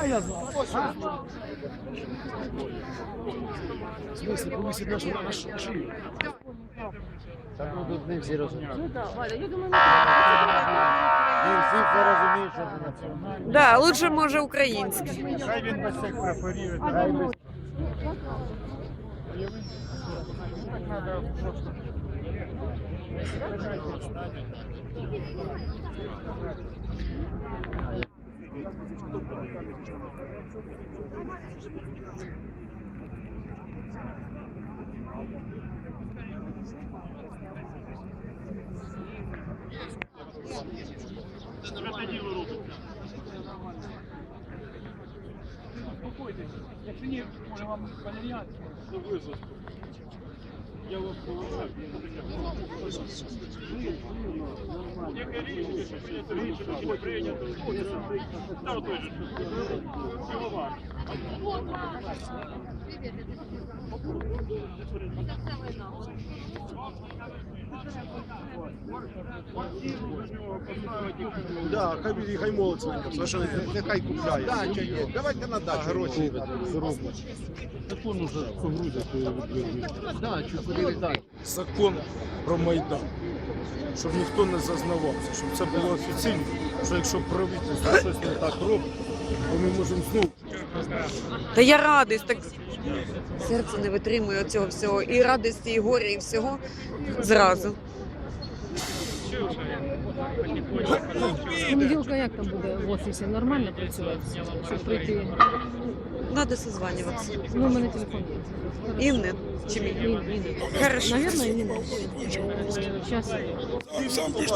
А я знаю. В смысле, повісить нашу нашу шию. Так ну тут не всі розуміють. Ну так, Валя, я думаю, Не всі це розуміють, що це національне. Да, лучше може український. Хай він без цих прапорів. Хай без Якщо ні, може вам валеріанську. Я вас поважаю. Яке рішення, що прийнято рішення, що прийнято. Та отой же. Пивовар. Да, хай, хай молиться, совершенно, нехай купляє. Да, чи ні? Давайте на дачу гроші зробимо. Закон уже погрузять. дачу, віддати. Закон про Майдан. Щоб ніхто не зазнавався, щоб це було офіційно, що якщо правительство щось не так робить, то ми можемо знову. Та я радість, так серце не витримує цього всього. І радості, і горя, і всього зразу. понеділка як там буде в офісі? Нормально працювати? Щоб прийти? Надо созваниваться. Ну, у мене телефон є. Інни чи мій? Ін- Інна. Хорошо. Наверное, Інна. Зараз. Ні-ні-ні,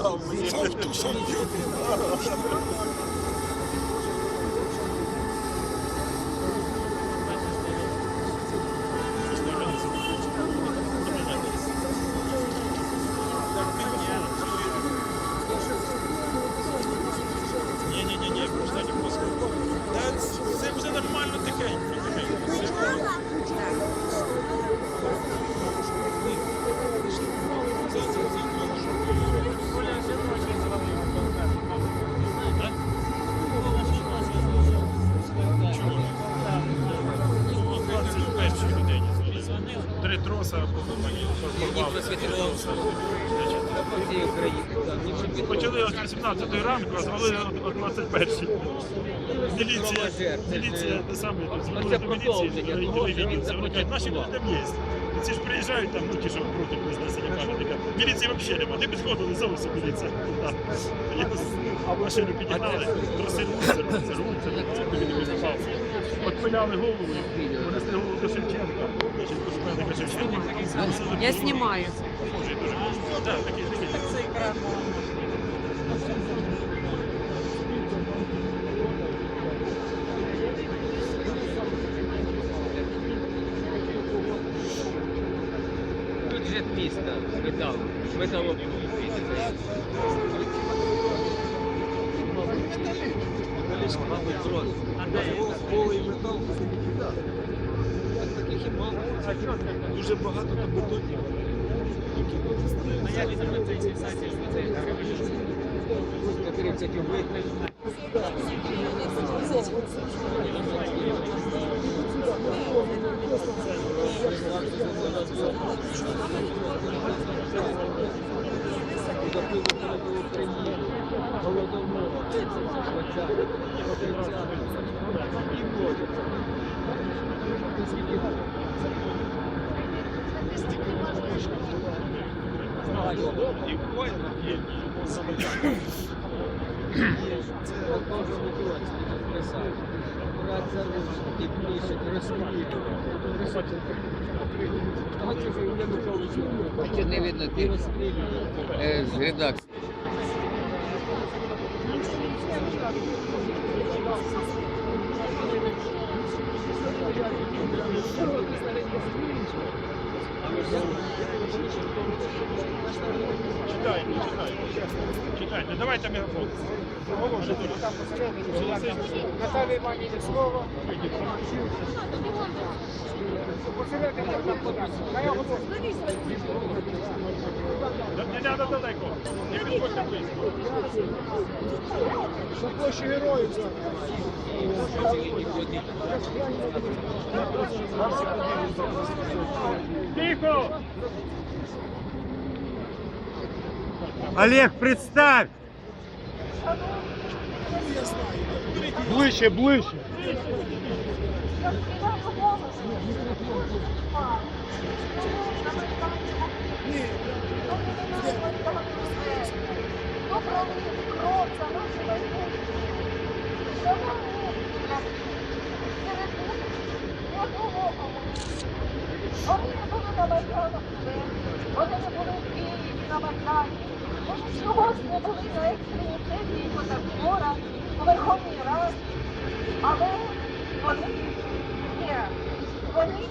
Почали о 18 ранку, а звалили о 21 Міліція, міліція, те саме, звернули до міліції, вони кажуть, наші люди там є. Ці ж приїжджають там, ну ті, що проти знесення пам'ятника. Міліції взагалі немає, не підходили зовсім міліція. Якось машину підігнали, трусили рвуться, не виступався. Отпиляли голову, понесли голову до Шевченка, до Шевченка. Я знімаю. Похожий дуже. Так, такий. Бюджет міста, метал, металобрухт. Мабуть. Голий метал. Таких і мало. Дуже багато там бетонів. Чотири всякі вихід. Запили перед Україні. Голодомор. 20 І може. Брат за ручки, пишет, розстрілює. А чи не видно тих е, з редакції? Читайте, читайте. Читайте, давайте. Оголошуйте. Наталія Іванівна слово. Да Не треба далеко. Не підходьте близько. На площі героїв Тихо! Олег, представь! Ближче, ближче. Вони не були на Майдану, вони не були в Києві на Майдані, вони чогось не були на сесії у Верховній Раді, але вони є, вони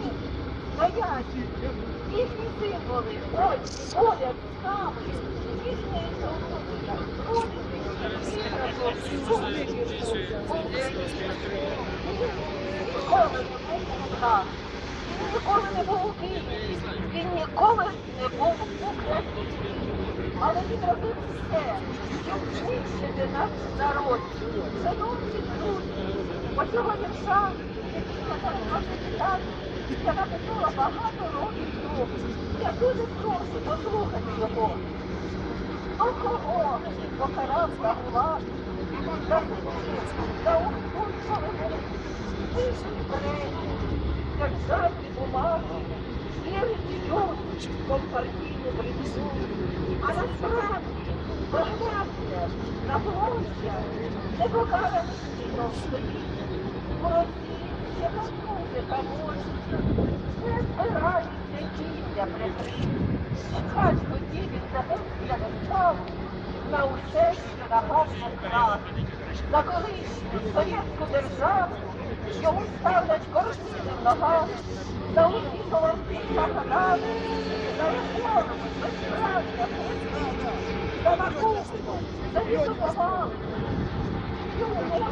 їхні символи, ось, поряд з нами, Він ніколи не був у Києві, він ніколи не був Україні. Але він робив все, щоб знищити наш народ. Шановні друзі, оцього вірша, який я зараз вам читаю, я багато років тому. Я дуже прошу послухати його. Хто кого покарав за глад, за синів, за уступчивими, вищі брені, державні бумаги, вірить люди, компартійну брехню. А насправді погляньте на площа, не покараний сіном стоїть. Молодці, яка музика мощна, не збирається кіння прикрити. Хай На усе, що нагадує крах. За колишню совєтську державу йому ставлять коротими ногами, за усі солодкі шаханади, за реформу, за накупку, за відбудову. Йому можна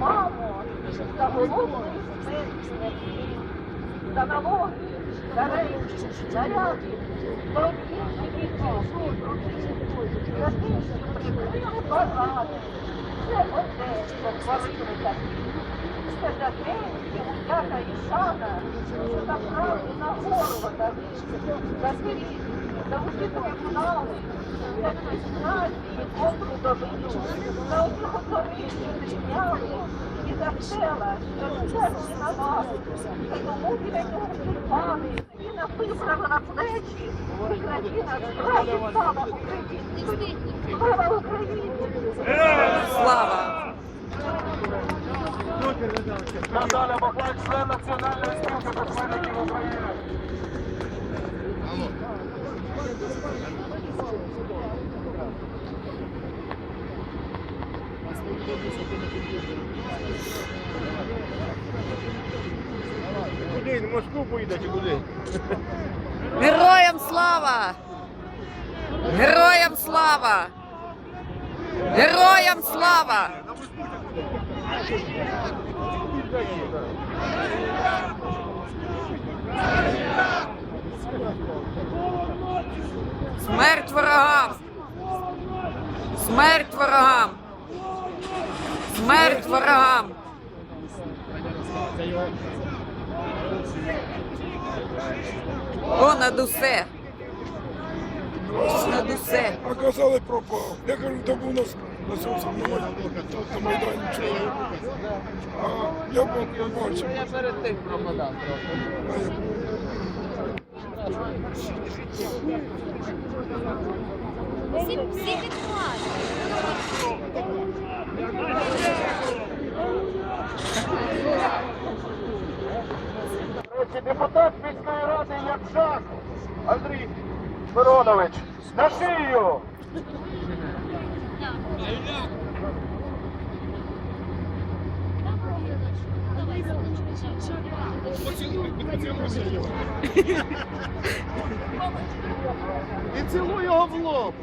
Мамо, за головою за налоги, за речі, за об'єкти це те, дяка і шана, що правду на голову дали, за світ, за усі за нації, усіх оторів, зрівняли, і за села, що на вас, тому біля нього пани, написано на плечі, Україна справді стала Україні. Слава Україні! Слава! Наталя Баклак, член Національної спілки письменників України. Куди? В Москву поїдете куди? Героям слава! Героям слава! Героям слава! Смерть ворогам! Смерть ворогам! Смерть ворогам! Понад усе! Понад усе! А казали пропав. Я кажу, то був нас на цьому на Майдані, на Майдані чоловік. А я б побачив. Я перед тим промадав трохи. Всі, всі. Депутат міської Андрій Миронович, на шию! І цілуй його в лоб.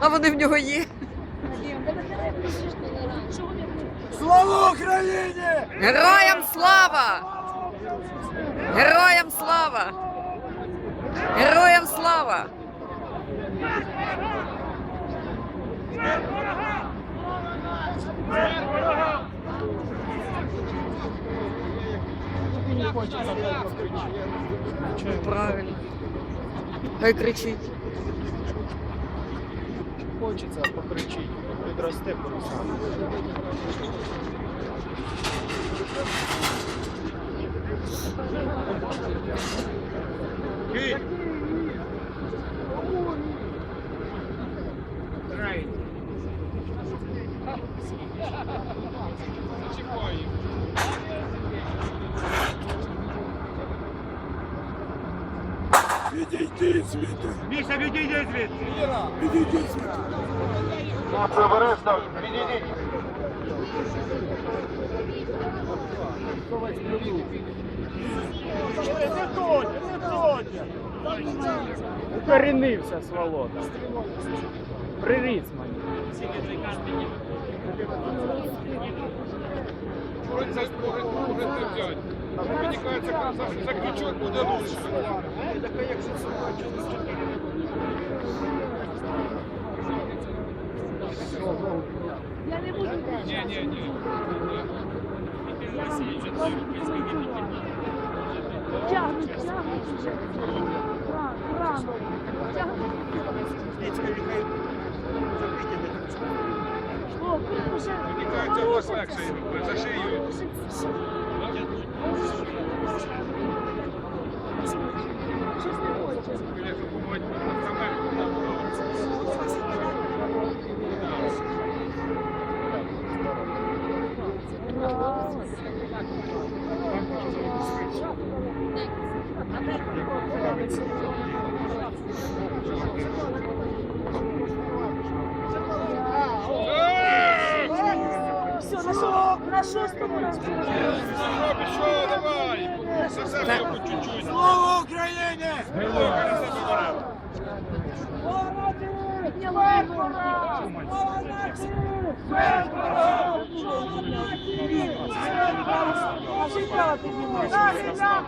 А вони в нього є. Слава Україні! Героям слава! Героям слава! Героям слава! Правильно. Хай кричить. Хочеться покричити, підросте просто. Відійди звідти! Міша, відійди звідси! Відійди звідти! Хлопці, обережно, відійдіть! Укоренився сволота. Приріс мені. Мені кажеться, за крючок буде лучше. Я не буду. Ні, ні, ні. Тягнуть, тягнуть уже. Рано, рано. Тягнуть. О, уже. У вас легше за шию. Щось не хоче. Все, на, шо, на шостому разі. Що, давай! Совсем по чуть-чуть. Слава Україні! Підняла руку. А життя.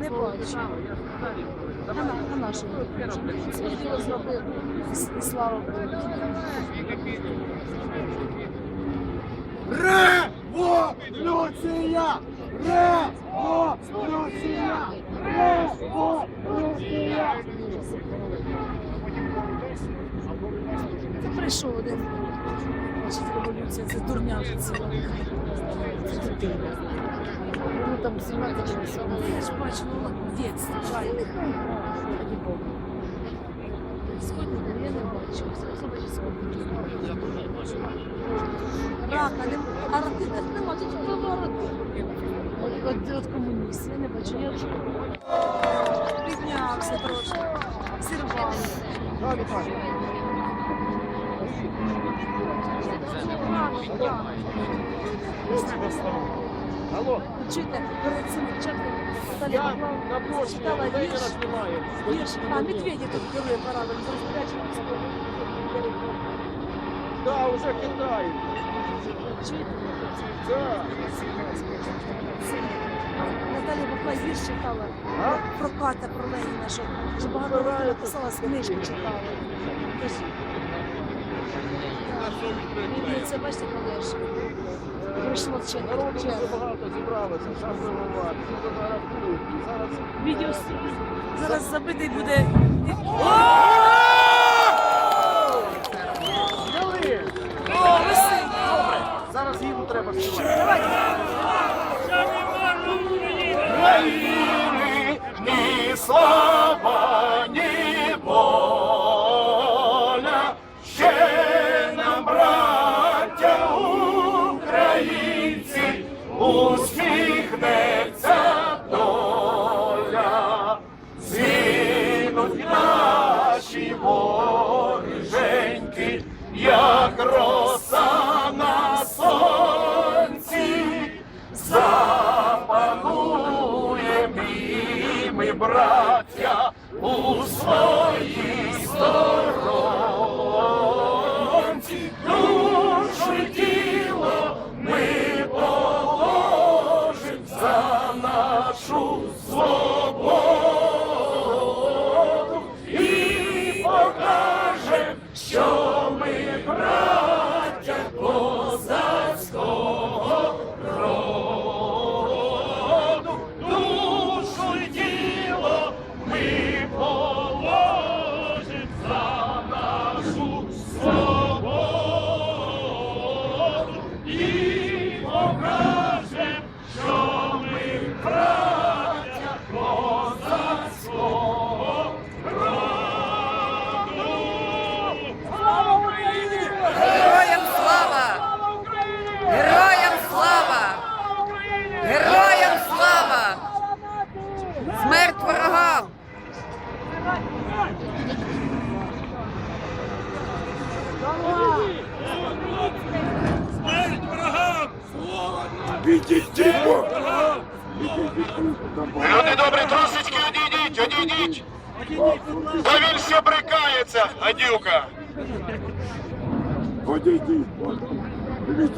Не бачу. На, а на що? Світло зробив. І слава Богу. Революція! Революція! Революція! Це прийшов один. Революція, це дурня вже ціла. Це дитина. Ну там 17 років. Я ж бачу, ну, дітство, правильно. Сьогодні я не бачу. Особливо сьогодні. Рака, не, а раки так нема, тут повороти. От, от, от комуністів, я не бачу. Я вже піднявся трошки. Зірвав. Алло, Чуєте, перед цим читала вірш. Вірш, а медведі тут герої парадом з розпорядженням Да, уже кидають. Чуєте? Да. Наталя Бабла вірш читала про Ката, про Леніна, що, багато років написала, книжки читала. Це бачите, коли ж прийшло чи багато зібралося, зараз фотографують. Зараз відео. Зараз забитий буде. зараз їм треба співати. Наші як роса на сонці. запануємо і ми, браття, у своїй сторонці, що ми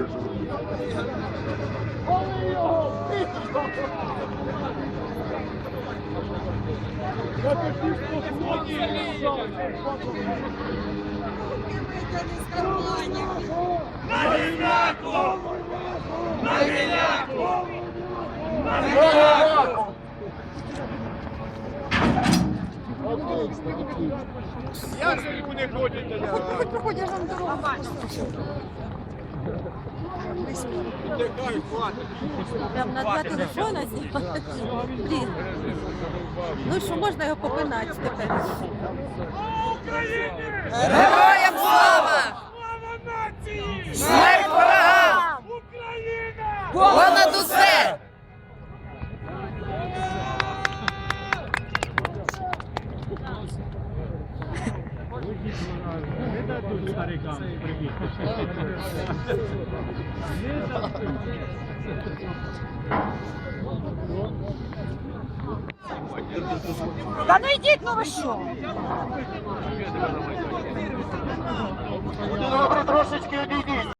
Дивіться, що Як же люди ходять? Нехай хватить. Прям на два телефона знімати. Блін. Ну що, можна його попинати тепер? Героям слава! Смерть ворогам! Понад усе! Та ну йдіть, ну ви що? Трошечки!